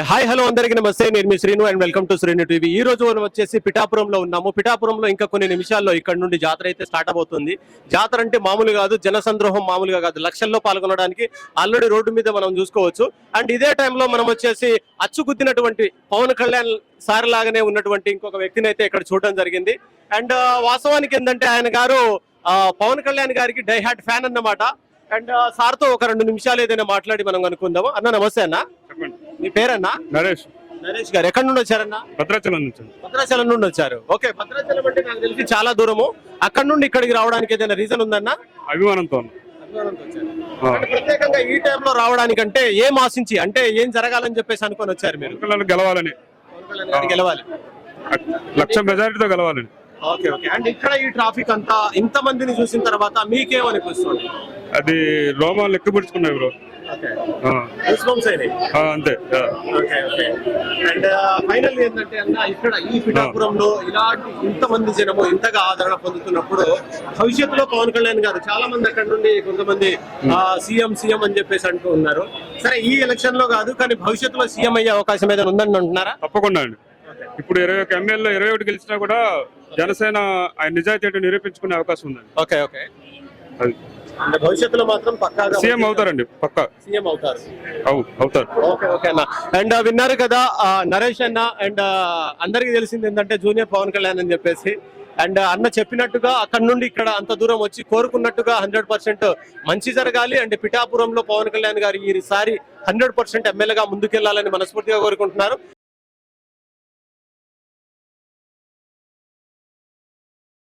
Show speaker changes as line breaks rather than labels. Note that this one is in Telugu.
హాయ్ హలో అందరికీ నమస్తే. నేను మీ Srinu and welcome to Srinu TV. ఈ రోజు మనం వచ్చేసి పిఠాపురంలో ఉన్నాము. పిఠాపురంలో ఇంకా కొన్ని నిమిషాల్లో ఇక్కడ నుండి జాతర అయితే స్టార్ట్ అవబోతుంది జాతర అంటే మామూలు కాదు జనసంద్రోహం మామూలుగా కాదు. లక్షల్లో పాల్గొనడానికి ఆల్రెడీ రోడ్డు మీద మనం చూసుకోవచ్చు. అండ్ ఇదే టైంలో మనం వచ్చేసి అచ్చుగుద్దినటువంటి పవన్ కళ్యాణ్ సార్ లాగానే ఉన్నటువంటి ఇంకొక వ్యక్తిని అయితే ఇక్కడ చూడడం జరిగింది. అండ్ వాస్తవానికి ఏంటంటే ఆయన గారు పవన్ కళ్యాణ్ గారికి డైహార్ట్ ఫ్యాన్ అన్నమాట. అండ్ సార్తో ఒక రెండు నిమిషాలు ఏదైనా మాట్లాడి మనం అనుకుందాము అన్న నమస్తే అన్న. మీ పేరన్నా?
నరేష్.
నరేష్ గారు. ఎక్కడి నుండి వచ్చారన్నా?
భద్రాచలం నుంచి
భద్రాచలం నుండి వచ్చారు. ఓకే భద్రాచలం అంటే నాకు తెలిసి చాలా దూరము. అక్కడ నుండి ఇక్కడికి రావడానికి ఏదైనా రీజన్ ఉందన్నా?
అభిమానంతో.
ప్రత్యేకంగా ఈ టైంలో రావడానికంటే ఏం ఆశించి అంటే ఏం జరగాలని చెప్పేసి అనుకొని వచ్చారు మీరు?
పిల్లలు గెలవాలని.
గెలవాలి.
లక్ష మెజారిటీతో గెలవాలని.
Okay okay. అండ్ ఇక్కడ ఈ ట్రాఫిక్ అంతా ఇంత మందిని చూసిన తర్వాత మీకేమనిపిస్తుంది?
అది రోమాలు ఎక్కిపుడుచుకున్నాయి బ్రో.
అయినాయి.
అంతే.
ఓకే ఓకే అండ్ ఫైనల్ ఏంటంటే అన్న ఇక్కడ ఈ పిఠాపురంలో ఇలాంటి ఇంతమంది జనము ఇంతగా ఆదరణ పొందుతున్నప్పుడు భవిష్యత్తులో పవన్ కళ్యాణ్ గారు చాలా మంది అక్కడ నుండి కొంతమంది సీఎం సీఎం అని చెప్పేసి అంటూ ఉన్నారు. సరే ఈ ఎలక్షన్లో కాదు కానీ భవిష్యత్తులో సీఎం అయ్యే అవకాశం ఏదైనా ఉందని అంటున్నారా?
తప్పకుండా అండి. ఇప్పుడు ఇరవై ఒక ఎమ్మెల్యే ఇరవై ఒకటి గెలిచినా కూడా జనసేన ఆయన నిజాయితీ నిరూపించుకునే అవకాశం ఉందండి.
ఓకే ఓకే
అది.
భవిష్యత్తులో మాత్రం పక్కాగా
సీఎం అవుతారండి పక్క.
సీఎం అవుతారు.
అవు అవుతారు.
ఓకే ఓకే అన్న. అండ్ విన్నారు కదా నరేష్ అన్న అండ్ అందరికి తెలిసింది ఏంటంటే జూనియర్ పవన్ కళ్యాణ్ అని చెప్పేసి. అండ్ అన్న చెప్పినట్టుగా అక్కడ నుండి ఇక్కడ అంత దూరం వచ్చి కోరుకున్నట్టుగా హండ్రెడ్ పర్సెంట్ మంచి జరగాలి. అండ్ పిఠాపురంలో పవన్ కళ్యాణ్ గారు ఈసారి హండ్రెడ్ పర్సెంట్ ఎమ్మెల్యేగా ముందుకెళ్ళాలని మనస్ఫూర్తిగా కోరుకుంటున్నారు.